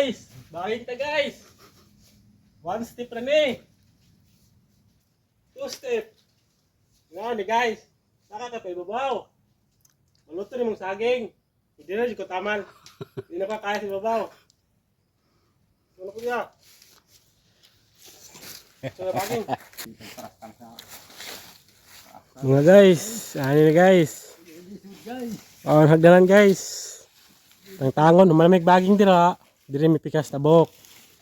guys. Bahin ta guys. One step na ni. Two step. Nga ni guys. Saka ka pa ibabaw. Maluto ni mong saging. Hindi na ko taman. Hindi na pa kaya si babaw. Ano ko niya? Baging. Mga guys, ano na guys? Oh, hagdanan guys. Ang tangon, malamig baging dira. Diri may pikas tabok.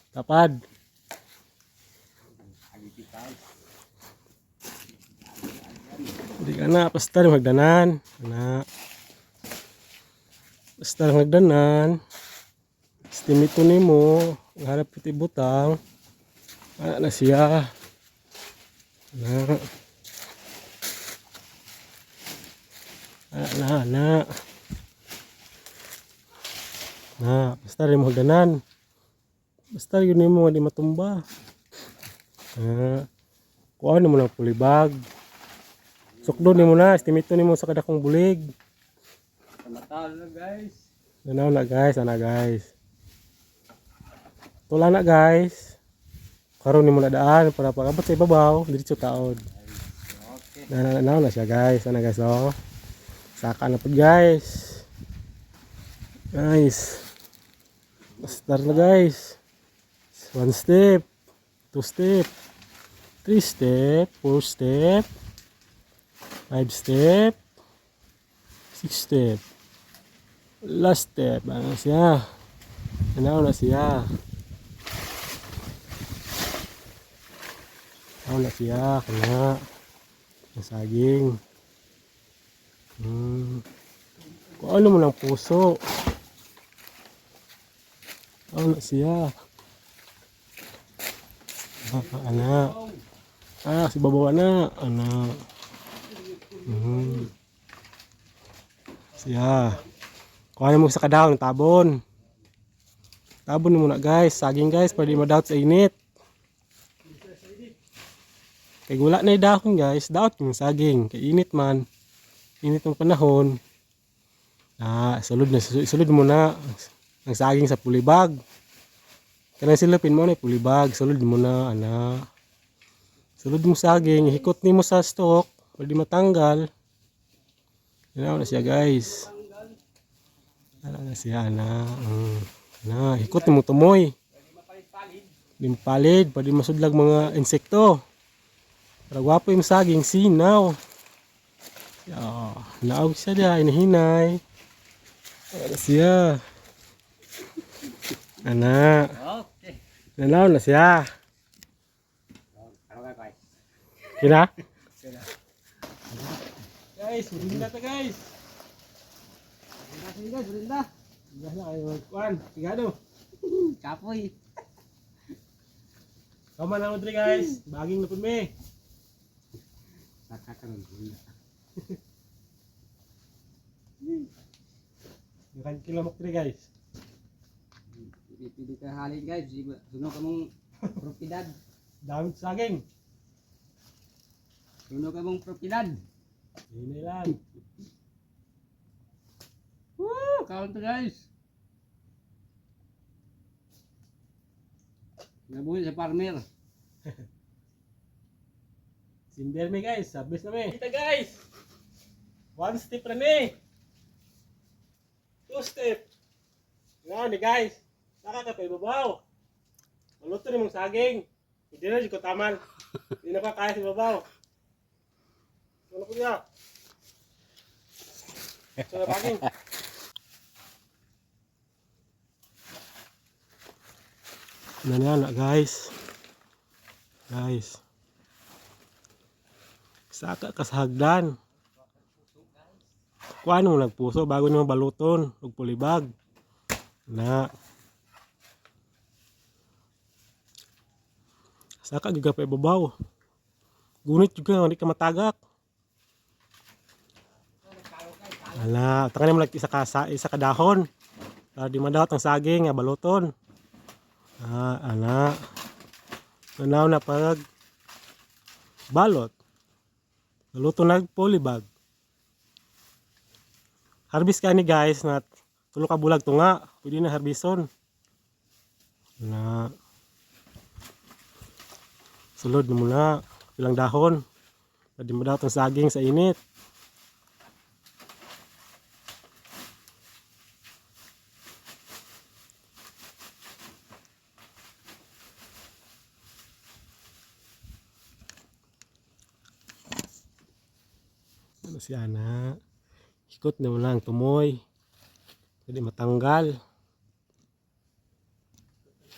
Tapad. Di ka na, basta magdanan. Na. Basta magdanan. Estimito ni mo. Harap iti butang. Ano na siya. Na. Ana na. Na, basta rin mo hagdanan. Basta yun mo di matumba. Ah, kuha mo ng pulibag. Sukdo ni mo na, estimito ni mo sa kadakong bulig. Natal na guys. Nanaw na guys, ana guys. Tula na guys. Karon ni mo na daan para pagabot sa ibabaw, diretso taod. Okay. Nananaw na siya guys, ana guys oh. Saka na po guys. Guys. Start na guys. One step, two step, three step, four step, five step, six step. Last step, ano siya? Ano na siya? Ano na siya? Kana. Ang saging. Hmm. Kung ano mo ng puso. Na siya? Ah, ana. Ah, si babaw ana. Ana. Hmm. Siya. Kuha mo sa kadahon, tabon. Tabon muna guys. Saging guys, pwede ma-doubt sa init. Kay gula na dahon guys, doubt yung saging. Kay init man. Init ng panahon. Ah, sulod na, sulod mo na ang saging sa pulibag. Kanang silapin mo na yung pulibag, sulod mo na, ana. Sulod mo saging, hikot ni mo sa stock, pwede matanggal. Yan na siya guys. Ano na siya, ana. Mm. Ana, hikot ni mo tumoy. Limpalid, pwede masudlag mga insekto. Para gwapo yung saging, sinaw. Ya, naawag siya dia, inahinay. Ano siya? Ana, Okay. nanaw na siya. Ano ka guys? Kina? Guys, hindi na to guys. Sige guys, rinda. Hindi na kayo magkuhan. Sigado. Kapoy. Kama na mo dre guys. Baging na po me. Nakakaroon. Bukan kilamok dre guys. Pili ka halin guys. Sunog ka mong propiedad. Dami sa saging. Sunog ka mong propiedad. Hindi lang. Woo! Count guys. Nabuhay sa farmer. Simber me guys. Sabis na me. Kita guys. One step na me. Two step. Ni guys. Saka ka pa ibabaw. Maluto ni mong saging. Hindi na di ko taman. Hindi na pa kaya si babaw. Ano ko niya? So, baging. Ano na na guys. Guys. Saka kasahagdan. Kuha mo nagpuso bago nyo baluton. Ug pulibag. Na. Saka giga pa ibabaw. Gunit juga hindi ka matagak. Ala, tangan mo isa ka sa isa ka dahon. Para di madawat ang saging nga baluton. Ah, ala. Nanaw na pag balot. Luto na polybag. Harvest ka ni guys na tulo ka bulag tunga. Pwede na harbison. Na. Sulod na muna. Pilang dahon. Pwede mo daw itong saging sa init. Ano si Ana? Ikot na mo lang tumoy. Pwede matanggal.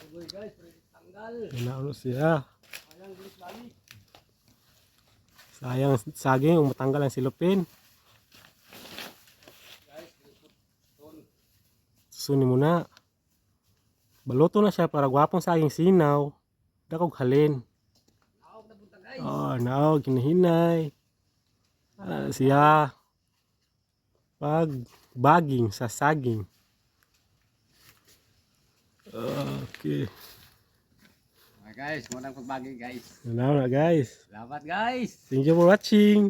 Uy guys, pwede tanggal. Ano siya? Sayang ang saging matanggal ang silupin. Susunin mo na. Baluto na siya para gwapong saging sinaw. Dakog halin. Oh, naog, kinahinay. Ano siya? Pag baging sa saging. Okay. Guys, munang pagbagi guys. Ano na guys. Salamat guys. Thank you for watching.